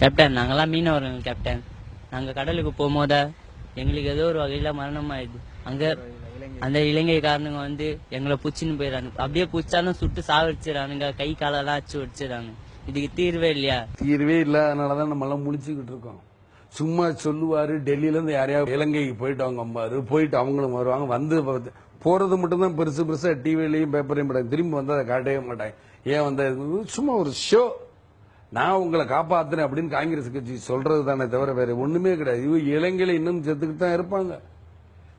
Captain நாங்கெல்லாம் மீனவர்கள் captain நாங்கள் கடலுக்கு போகும்போத எங்களுக்கு ஏதோ ஒரு வகையில் மரணம் ஆயிடுது அங்கே அந்த இலங்கைக்காரனுங்க வந்து எங்களை பிடிச்சின்னு போயிடறாங்க அப்படியே புடிச்சாலும் சுட்டு சாவடிச்சிடறானுங்க கை காலெல்லாம் அச்சு வச்சிடறாங்க இதுக்கு தீர்வே இல்லையா? தீர்வே இல்லாதனாலதான் நம்ம எல்லாம் முடிச்சுக்கிட்டு இருக்கோம். சும்மா சொல்லுவாரு டெல்லியில இருந்து யாரையாவது இலங்கைக்கு போயிட்டு அவங்க அம்பாரு. போயிட்டு அவங்களும் வருவாங்க. வந்து பார்த்து- போறது மட்டும்தான் பெருசு பெருசா டிவிலையும் பேப்பரையும் போட்டாங்க திரும்பி வந்து அதை காட்டவே மாட்டாங்க. ஏன் வந்தா சும்மா ஒரு ஷோ நான் உங்களை காப்பாத்துறேன் அப்படின்னு காங்கிரஸ் கட்சி சொல்றது தானே தவிர வேற ஒண்ணுமே கிடையாது. இவங்க இளைஞர்கள் இன்னும் செத்துக்கிட்டு தான் இருப்பாங்க.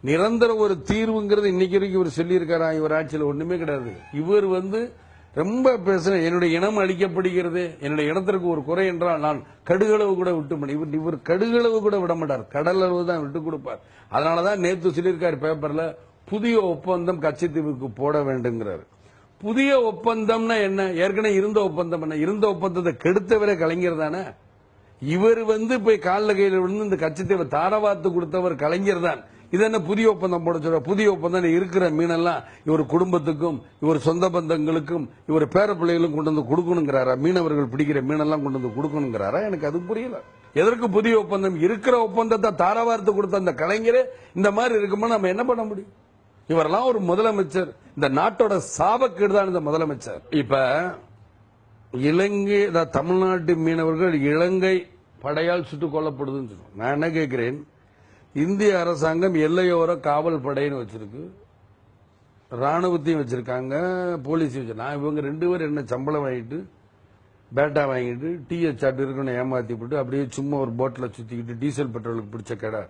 நிரந்தர ஒரு தீர்வுங்கிறது இன்னைக்கு வரைக்கும் இவர் சொல்லியிருக்காரா? இவர் ஆட்சியில் ஒண்ணுமே கிடையாது. இவர் வந்து ரொம்ப பேசுற என்னுடைய இனம் அழிக்கப்படுகிறது என்னுடைய இனத்திற்கு ஒரு குறை என்றால் நான் கடுகளவு கூட விட்டு இவர் இவர் கடுகளவு கூட விட மாட்டார். கடல் அளவு தான் விட்டு கொடுப்பார். அதனாலதான் நேத்து சொல்லியிருக்காரு பேப்பர்ல புதிய ஒப்பந்தம் கச்சத்தீவுக்கு போட வேண்டுங்கிறார். புதிய ஒப்பந்தம்னா என்ன? ஏற்கனவே இருந்த ஒப்பந்தம் என்ன? இருந்த ஒப்பந்தத்தை கெடுத்தவரே கலைஞர் தானே? இவர் வந்து போய் காலில் கையில் விழுந்து இந்த கட்சித்தேவை தாரவாத்து கொடுத்தவர் கலைஞர் தான். இது என்ன புதிய ஒப்பந்தம் போட சொல்ற? புதிய ஒப்பந்தம் இருக்கிற மீனெல்லாம் இவர் குடும்பத்துக்கும் இவர் சொந்த பந்தங்களுக்கும் இவர் பேர பிள்ளைகளும் கொண்டு வந்து கொடுக்கணுங்கிறாரா? மீனவர்கள் பிடிக்கிற மீனெல்லாம் கொண்டு வந்து கொடுக்கணுங்கிறாரா? எனக்கு அது புரியல. எதற்கு புதிய ஒப்பந்தம்? இருக்கிற ஒப்பந்தத்தை தாரவார்த்து கொடுத்த அந்த கலைஞரே இந்த மாதிரி இருக்கும்போது நம்ம என்ன பண்ண முடியும்? இவரெல்லாம் ஒரு முதலமைச்சர். இந்த நாட்டோட சாபக்கேடு தான் இந்த முதலமைச்சர். இப்ப இலங்கை தமிழ்நாட்டு மீனவர்கள் இலங்கை படையால் சுட்டுக் கொல்லப்படுதுன்னு சொல்லுவோம் நான் என்ன கேட்கிறேன்? இந்திய அரசாங்கம் எல்லையோர காவல் படைன்னு வச்சிருக்கு. ராணுவத்தையும் வச்சிருக்காங்க போலீஸ் வச்சிருக்காங்க நான் இவங்க ரெண்டு பேரும் என்ன சம்பளம் வாங்கிட்டு பேட்டா வாங்கிட்டு டிஎச் சாட்டு இருக்குன்னு ஏமாத்தி போட்டு அப்படியே சும்மா ஒரு போட்டில் சுத்திக்கிட்டு டீசல் பெட்ரோலுக்கு பிடிச்ச கடை.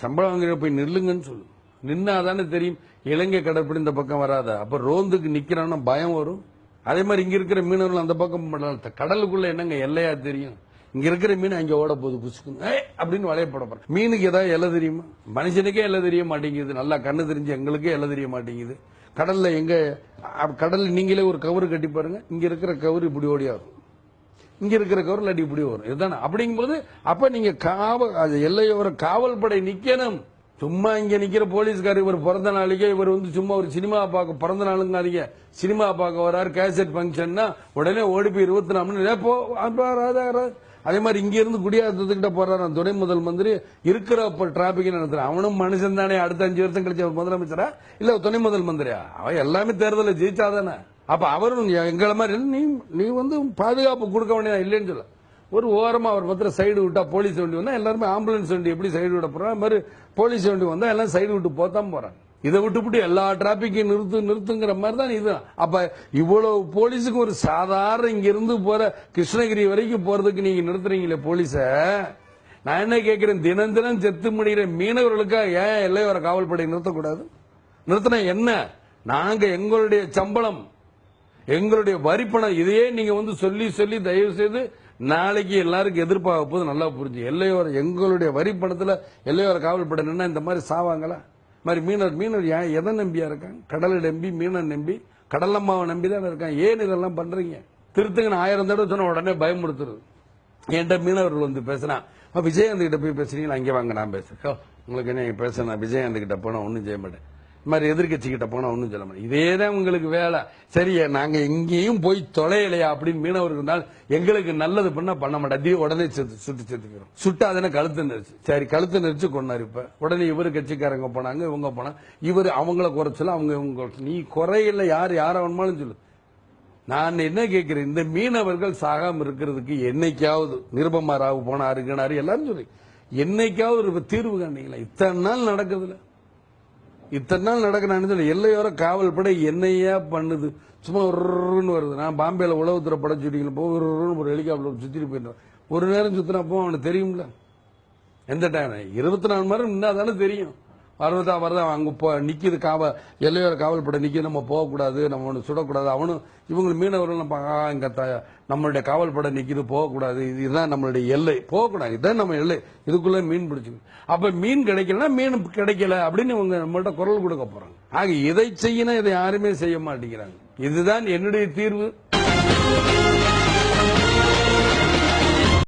சம்பளம் வாங்குற போய் நில்லுங்கன்னு சொல்லுங்க நின்னாதானே தெரியும். இலங்கை கடற்படை இந்த பக்கம் வராத? அப்ப ரோந்துக்கு நிக்கிறான்னா பயம் வரும். அதே மாதிரி இங்க இருக்கிற மீனவர்கள் அந்த பக்கம் பண்ணலாம் கடலுக்குள்ள என்னங்க எல்லையா தெரியும்? இங்க இருக்கிற மீன் அங்க ஓட போகுது புசுக்குன்னு அப்படின்னு வலைய போறேன் மீனுக்கு ஏதாவது எல்லை தெரியுமா? மனுஷனுக்கே எல்லை தெரிய மாட்டேங்குது. நல்லா கண்ணு தெரிஞ்சு எங்களுக்கே எல்லை தெரிய மாட்டேங்குது. கடல்ல எங்க அ- கடல்ல நீங்களே ஒரு கவுரு கட்டி பாருங்க. இங்க இருக்கிற கவுரு இப்படி ஓடியாகும் இங்க இருக்கிற கவர் அடி இப்படி வரும். இதுதானே? அப்படிங்கும்போது அப்ப நீங்க காவல் அது எல்லையோர காவல் படை நிக்கணும். சும்மா இங்க நிக்கிற போலீஸ்கார் இவர் பிறந்த நாளைக்கே இவர் வந்து சும்மா ஒரு சினிமா பார்க்க பிறந்த நாளுங்காதீங்க. சினிமா பார்க்க வராரு கேசட் ஃபங்க்ஷன்னா உடனே ஓடி போய் இருபத்தி நாலு மணி நேரம் போ ராதா, அதே மாதிரி இங்க இருந்து குடியாத்தத்துக்கிட்ட போறாரு துணை முதல் மந்திரி. இருக்கிற டிராபிக் நடத்துறான் அவனும் மனுஷன் தானே அடுத்த அஞ்சு வருஷம் கழிச்ச முதலமைச்சரா? இல்ல துணை முதல் மந்திரியா? அவன் எல்லாமே தேர்தலில் ஜெயிச்சாதானே? அப்ப அவரும் எங்களை மாதிரி நீ நீ வந்து பாதுகாப்பு கொடுக்க வேண்டியதான் இல்லைன்னு சொல்ல ஒரு ஓரமாக அவர் பத்திர சைடு விட்டா போலீஸ் வண்டி வந்தால் எல்லாருமே ஆம்புலன்ஸ் வண்டி எப்படி சைடு விட போகிறாங்க அது மாதிரி போலீஸ் வண்டி வந்தால் எல்லாம் சைடு விட்டு போத்தான் போகிறாங்க இதை விட்டுவிட்டு எல்லா டிராபிக்கையும் நிறுத்து நிறுத்துங்கிற மாதிரி தான் இது. அப்ப இவ்வளவு போலீஸுக்கு ஒரு சாதாரண இங்கிருந்து போற கிருஷ்ணகிரி வரைக்கும் போறதுக்கு நீங்க நிறுத்துறீங்களே போலீஸ நான் என்ன கேட்கிறேன் தினம் தினம் செத்து முடிகிற மீனவர்களுக்காக ஏன் எல்லையோர காவல்படை நிறுத்தக்கூடாது? நிறுத்தினா என்ன? நாங்க எங்களுடைய சம்பளம் எங்களுடைய வரிப்பணம் இதையே நீங்க வந்து சொல்லி சொல்லி தயவு செய்து நாளைக்கு எல்லாருக்கும் எதிர்பார்க்க போது நல்லா புரிஞ்சு. எல்லையோர எங்களுடைய வரி பணத்தில் எல்லையோர காவல்படை நின்னா இந்த மாதிரி சாவாங்களா? மாதிரி மீனர் மீனர் ஏன் எதை நம்பியா இருக்காங்க? கடலை நம்பி மீனை நம்பி கடலம்மாவை நம்பி தானே இருக்காங்க. ஏன் இதெல்லாம் பண்றீங்க? திருத்துங்கன்னு ஆயிரம் தடவை சொன்ன உடனே பயமுறுத்துறது. என்கிட்ட மீனவர்கள் வந்து பேசுனா விஜயகாந்த் கிட்ட போய் பேசுறீங்களா? அங்கே வாங்க நான் பேசுறேன். உங்களுக்கு என்ன பேச விஜயகாந்த் கிட்ட போனா ஒன்றும் செய்ய மாட்டேன். இந்த மாதிரி எதிர்கட்சிக்கிட்ட போனால் போனா ஒன்றும் சொல்ல முடியும் இதே தான் உங்களுக்கு வேலை. சரி நாங்க எங்கேயும் போய் தொலையலையா அப்படின்னு மீனவர்கள் இருந்தால் எங்களுக்கு நல்லது பண்ண பண்ண மாட்டேன் அதே உடனே செத்து சுட்டு செத்துக்கிறோம் சுட்டு அதனை கழுத்து நெரிச்சு. சரி கழுத்து நெரிச்சு கொண்டாரு இப்ப. உடனே இவரு கட்சிக்காரங்க போனாங்க இவங்க போனாங்க. இவர் அவங்கள குறைச்சல அவங்க இவங்க குறைச்சல. நீ குறையில யார் யார வேணுமாலும் சொல்லு. நான் என்ன கேட்கிறேன்? இந்த மீனவர்கள் சாகாம இருக்கிறதுக்கு என்னைக்காவது நிருபமா ராவு போனாரு கிணாரு எல்லாரும் சொல்லி. என்னைக்காவது ஒரு தீர்வு காணீங்களா இத்தனை நாள் நடக்குதுல்ல இத்தனை நாள் நடக்கிறான்னு சொல்லி எல்லையோர காவல் படை என்னையா பண்ணுது? சும்மா ஒருன்னு வருது. நான் பாம்பேல உளவுத்துறை படை சுட்டிங்கள போ ஒரு ஹெலிகாப்டர் சுத்திட்டு போயிட்டு ஒரு நேரம் சுத்தினா போ அவனுக்கு தெரியும்ல. எந்த டைம் இருபத்தி நாலு மணி நேரம் நின்னா தானே தெரியும். வரதா வருதா அங்கே போ நிற்கிது காவல் எல்லையோர காவல் படை நிற்கி நம்ம போகக்கூடாது நம்ம ஒன்று சுடக்கூடாது. அவனும் இவங்க மீனவர்கள் நம்ம இங்கே த- நம்மளுடைய காவல் படை நிற்கிது போகக்கூடாது. இது- இதுதான் நம்மளுடைய எல்லை. போகக்கூடாது. இதுதான் நம்ம எல்லை. இதுக்குள்ளே மீன் பிடிச்சு. அப்போ மீன் கிடைக்கலன்னா மீன் கிடைக்கல அப்படின்னு இவங்க நம்மள்ட்ட குரல் கொடுக்க போகிறாங்க ஆக இதை செய்யணும் இதை யாருமே செய்ய மாட்டேங்கிறாங்க. இதுதான் என்னுடைய தீர்வு.